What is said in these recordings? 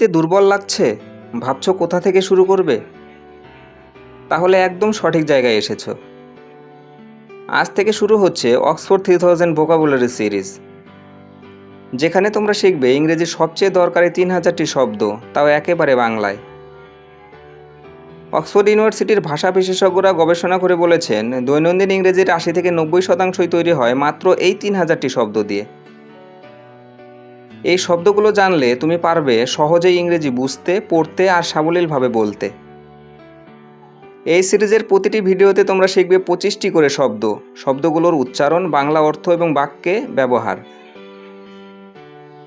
লিখতে দুর্বল লাগছে? ভাবছ কোথা থেকে শুরু করবে? তাহলে একদম সঠিক জায়গায় এসেছ। আজ থেকে শুরু হচ্ছে Oxford three thousand vocabulary series. যেখানে তোমরা শিখবে ইংরেজির সবচেয়ে দরকারি তিন হাজারটি শব্দ, তাও একেবারে বাংলায়। অক্সফোর্ড ইউনিভার্সিটির ভাষা বিশেষজ্ঞরা গবেষণা করে বলেছেন, দৈনন্দিন ইংরেজির আশি থেকে নব্বই শতাংশই তৈরি হয় মাত্র এই তিন হাজারটি শব্দ দিয়ে। এই শব্দগুলো জানলে তুমি পারবে সহজেই ইংরেজি বুঝতে, পড়তে আর সাবলীলভাবে বলতে। এই সিরিজের প্রতিটি ভিডিওতে তোমরা শিখবে পঁচিশটি করে শব্দ। শব্দগুলোর উচ্চারণ, বাংলা অর্থ এবং বাক্যে ব্যবহার।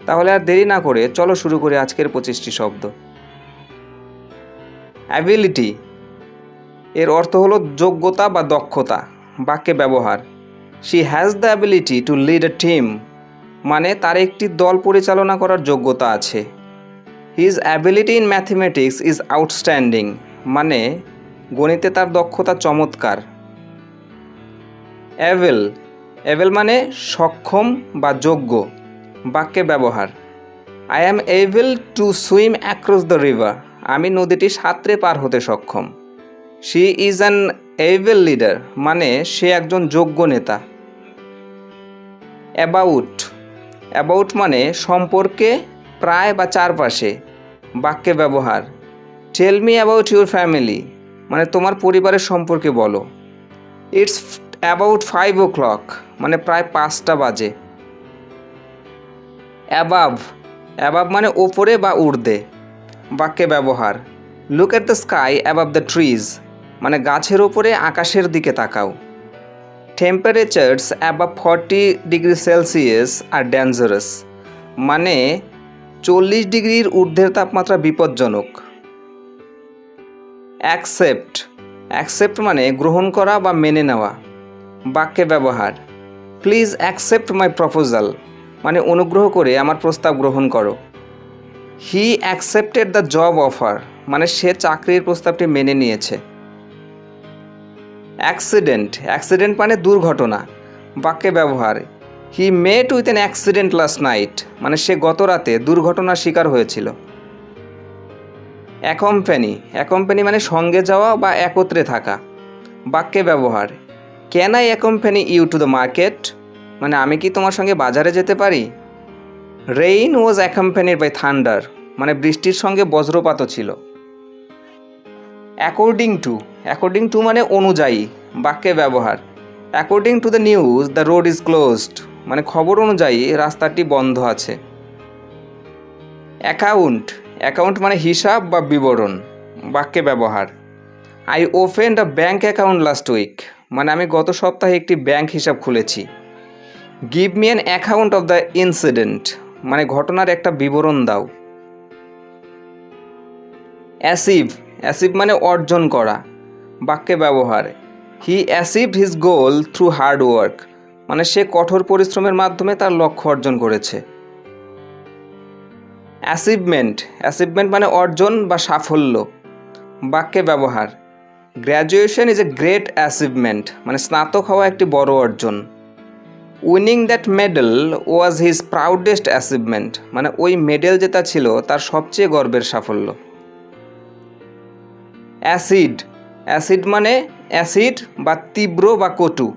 তাহলে আর দেরি না করে চলো শুরু করে আজকের পঁচিশটি শব্দ। অ্যাবিলিটি এর অর্থ হলো যোগ্যতা বা দক্ষতা, বাক্যে ব্যবহার। She has the ability to lead a team মানে তার একটি দল পরিচালনা করার যোগ্যতা আছে। His ability in mathematics is outstanding মানে গণিতে তার দক্ষতা চমৎকার। অ্যাভেল অ্যাভেল মানে সক্ষম বা যোগ্য, বাক্যে ব্যবহার। I am able to swim across the river আমি নদীটি সাঁতরে পার হতে সক্ষম। She is an able leader মানে সে একজন যোগ্য নেতা। অ্যাবাউট অ্যাবাউট মানে সম্পর্কে, প্রায় বা চারপাশে, বাক্যে ব্যবহার। Tell me about your family মানে তোমার পরিবারের সম্পর্কে বলো। It's about five o'clock মানে প্রায় পাঁচটা বাজে। অ্যাবাভ অ্যাবাভ মানে ওপরে বা ঊর্ধ্বে, বাক্যে ব্যবহার। Look at the sky above the trees মানে গাছের ওপরে, আকাশের দিকে তাকাও। Temperatures above forty degree Celsius are dangerous মানে চল্লিশ ডিগ্রির ঊর্ধ্বের তাপমাত্রা বিপজ্জনক। অ্যাকসেপ্ট অ্যাকসেপ্ট মানে গ্রহণ করা বা মেনে নেওয়া। বাক্যে ব্যবহার। প্লিজ অ্যাকসেপ্ট মাই প্রপোজাল মানে অনুগ্রহ করে আমার প্রস্তাব গ্রহণ করো। He accepted the job offer মানে সে চাকরির প্রস্তাবটি মেনে নিয়েছে। অ্যাক্সিডেন্ট অ্যাক্সিডেন্ট মানে দুর্ঘটনা, বাক্যে ব্যবহার। He met with an accident last night মানে সে গত রাতে দুর্ঘটনার শিকার হয়েছিল। অ্যাকম্প্যানি অ্যাকম্প্যানি মানে সঙ্গে যাওয়া বা একত্রে থাকা। বাক্যে ব্যবহার। Can I accompany you to the market মানে আমি কি তোমার সঙ্গে বাজারে যেতে পারি? Rain was accompanied by thunder মানে বৃষ্টির সঙ্গে বজ্রপাতও ছিল। অ্যাকর্ডিং টু অ্যাকর্ডিং টু মানে অনুযায়ী, বাক্যে ব্যবহার। According to the news the road is closed মানে খবর অনুযায়ী রাস্তাটি বন্ধ আছে। অ্যাকাউন্ট অ্যাকাউন্ট মানে হিসাব বা বিবরণ, বাক্যে ব্যবহার। I open a bank account last week মানে আমি গত সপ্তাহে একটি ব্যাংক হিসাব খুলেছি। Give me an account of the incident মানে ঘটনার একটা বিবরণ দাও। অ্যাসিভ অ্যাসিভ মানে অর্জন করা, বাক্যে ব্যবহার। He achieved his goal through hard work মানে সে কঠোর পরিশ্রমের মাধ্যমে তার লক্ষ্য অর্জন করেছে। অ্যাচিভমেন্ট অ্যাচিভমেন্ট মানে অর্জন বা সাফল্য, বাক্যে ব্যবহার। Graduation is a great achievement মানে স্নাতক হওয়া একটি বড় অর্জন। Winning that medal was his proudest achievement মানে ওই মেডেল যেটা ছিল তার সবচেয়ে গর্বের সাফল্য। অ্যাসিড। অ্যাসিড মানে অ্যাসিড বা তীব্র বা কটু।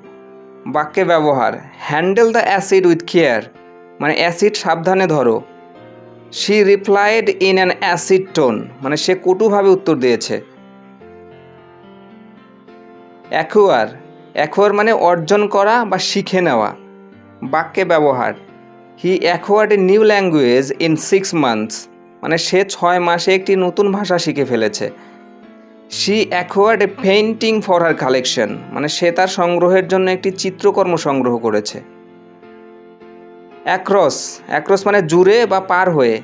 বাক্যে ব্যবহার handle the acid with care মানে অ্যাসিড সাবধানে ধরো। She replied in an acid tone মানে সে কটুভাবে উত্তর দিয়েছে। অ্যাকুয়ার অ্যাকুয়ার মানে অর্জন করা বা শিখে নেওয়া। বাক্যে ব্যবহার he acquired a new language in six months মানে সে ছয় মাসে একটি নতুন ভাষা শিখে ফেলেছে। She acquired a painting for her collection মানে সে তার সংগ্রহের জন্য একটি চিত্রকর্ম সংগ্রহ করেছে। অ্যাক্রস অ্যাক্রস মানে জুড়ে বা পার হয়ে।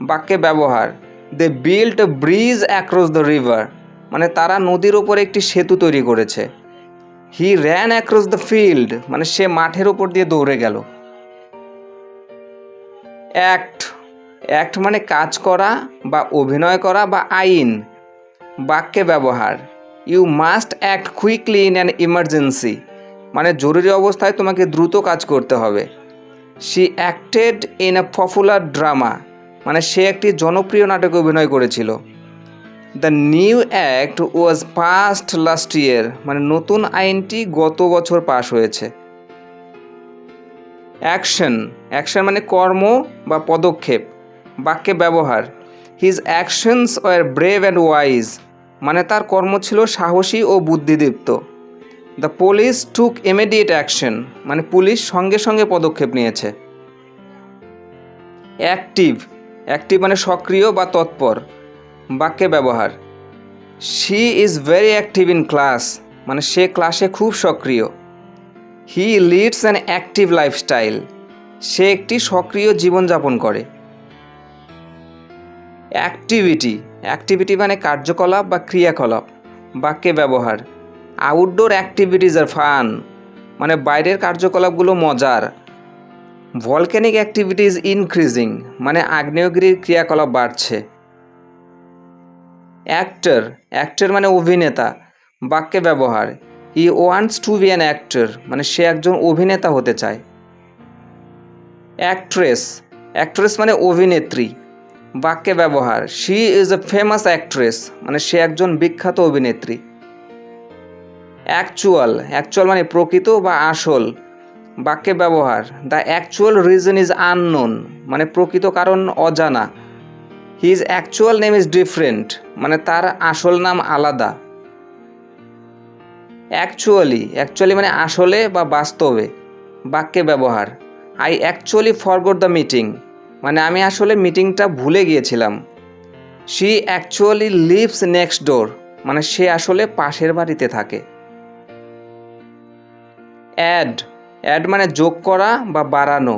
বাক্যে ব্যবহার they build bridge across the river মানে তারা নদীর ওপর একটি সেতু তৈরি করেছে। He ran across the field মানে সে মাঠের ওপর দিয়ে দৌড়ে গেল। অ্যাক্ট অ্যাক্ট মানে কাজ করা বা অভিনয় করা বা আইন। বাক্যে ব্যবহার। You must act quickly in an emergency মানে জরুরি অবস্থায় তোমাকে দ্রুত কাজ করতে হবে। She acted in a popular drama মানে সে একটি জনপ্রিয় নাটকে অভিনয় করেছিল। The new act was passed last year মানে নতুন আইনটি গত বছর পাশ হয়েছে। অ্যাকশন অ্যাকশন মানে কর্ম বা পদক্ষেপ। বাক্যে ব্যবহার। His actions were brave and wise মানে তার কর্ম ছিল সাহসী ও বুদ্ধিদীপ্ত। The police took immediate action মানে পুলিশ সঙ্গে সঙ্গে পদক্ষেপ নিয়েছে। অ্যাক্টিভ অ্যাক্টিভ মানে সক্রিয় বা তৎপর, বাক্যে ব্যবহার। She is very active in class মানে সে ক্লাসে খুব সক্রিয়। He leads an active lifestyle সে একটি সক্রিয় জীবনযাপন করে। অ্যাক্টিভিটি অ্যাক্টিভিটি মানে কার্যকলাপ বা ক্রিয়াকলাপ, বাক্যে ব্যবহার। আউটডোর অ্যাক্টিভিটিস আর ফান মানে বাইরের কার্যকলাপগুলো মজার। ভলক্যানিক অ্যাক্টিভিটিস ইনক্রিজিং মানে আগ্নেয়গিরির ক্রিয়াকলাপ বাড়ছে। অ্যাক্টর অ্যাক্টর মানে অভিনেতা, বাক্যে ব্যবহার। He wants to be an actor মানে সে একজন অভিনেতা হতে চায়। অ্যাক্ট্রেস অ্যাক্ট্রেস মানে অভিনেত্রী। বাক্যে ব্যবহার she is a famous actress মানে সে একজন বিখ্যাত অভিনেত্রী। অ্যাকচুয়াল অ্যাকচুয়াল মানে প্রকৃত বা আসল। বাক্যে ব্যবহার the actual reason is unknown মানে প্রকৃত কারণ অজানা। His actual name is different মানে তার আসল নাম আলাদা। অ্যাকচুয়ালি অ্যাকচুয়ালি মানে আসলে বা বাস্তবে। বাক্যে ব্যবহার I actually forgot the meeting মানে আমি আসলে মিটিংটা ভুলে গিয়েছিলাম। She actually lives next door মানে সে আসলে পাশের বাড়িতে থাকে। অ্যাড অ্যাড মানে যোগ করা বা বাড়ানো,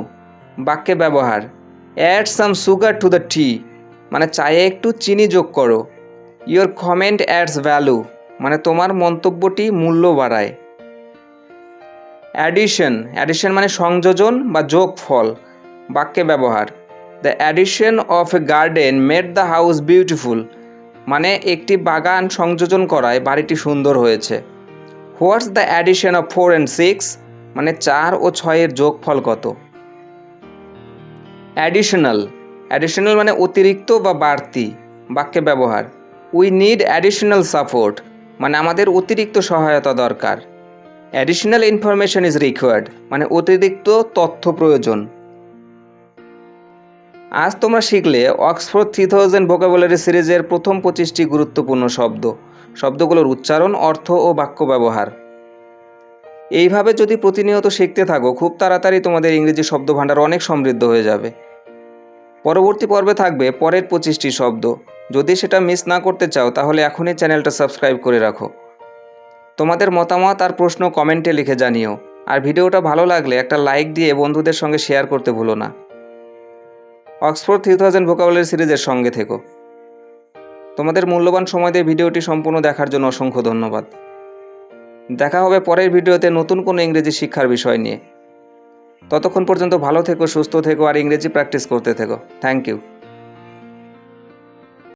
বাক্যে ব্যবহার। Add some sugar to the tea মানে চায়ে একটু চিনি যোগ করো। ইয়োর কমেন্ট অ্যাডস ভ্যালু মানে তোমার মন্তব্যটি মূল্য বাড়ায়। অ্যাডিশন অ্যাডিশন মানে সংযোজন বা যোগ ফল বাক্যে ব্যবহার। The addition of a garden made the house beautiful মানে একটি বাগান সংযোজন করায় বাড়িটি সুন্দর হয়েছে। What's the addition of four and six মানে চার ও ছয়ের যোগফল কত? অ্যাডিশনাল অ্যাডিশনাল মানে অতিরিক্ত বা বাড়তি, বাক্যে ব্যবহার। উই নিড অ্যাডিশনাল সাপোর্ট মানে আমাদের অতিরিক্ত সহায়তা দরকার। অ্যাডিশনাল ইনফরমেশন ইজ রিকোয়ার্ড মানে অতিরিক্ত তথ্য প্রয়োজন। আজ তোমরা শিখলে অক্সফোর্ড থ্রি থাউজেন্ড ভোকাবুলারি সিরিজের প্রথম পঁচিশটি গুরুত্বপূর্ণ শব্দ, শব্দগুলোর উচ্চারণ, অর্থ ও বাক্য ব্যবহার। এইভাবে যদি প্রতিনিয়ত শিখতে থাকো, খুব তাড়াতাড়ি তোমাদের ইংরেজি শব্দ ভাণ্ডার অনেক সমৃদ্ধ হয়ে যাবে। পরবর্তী পর্বে থাকবে পরের পঁচিশটি শব্দ। যদি সেটা মিস না করতে চাও, তাহলে এখনই চ্যানেলটা সাবস্ক্রাইব করে রাখো। তোমাদের মতামত আর প্রশ্ন কমেন্টে লিখে জানিও। আর ভিডিওটা ভালো লাগলে একটা লাইক দিয়ে বন্ধুদের সঙ্গে শেয়ার করতে ভুলো না। অক্সফোর্ড থ্রি থাউজেন্ড ভোকাবুলারি সিরিজের সঙ্গে থেকো। তোমাদের মূল্যবান সময় দিয়ে ভিডিওটি সম্পূর্ণ দেখার জন্য অসংখ্য ধন্যবাদ। দেখা হবে পরের ভিডিওতে নতুন কোনো ইংরেজি শিক্ষার বিষয় নিয়ে। ততক্ষণ পর্যন্ত ভালো থেকো, সুস্থ থেকো, আর ইংরেজি প্র্যাকটিস করতে থেকো। Thank you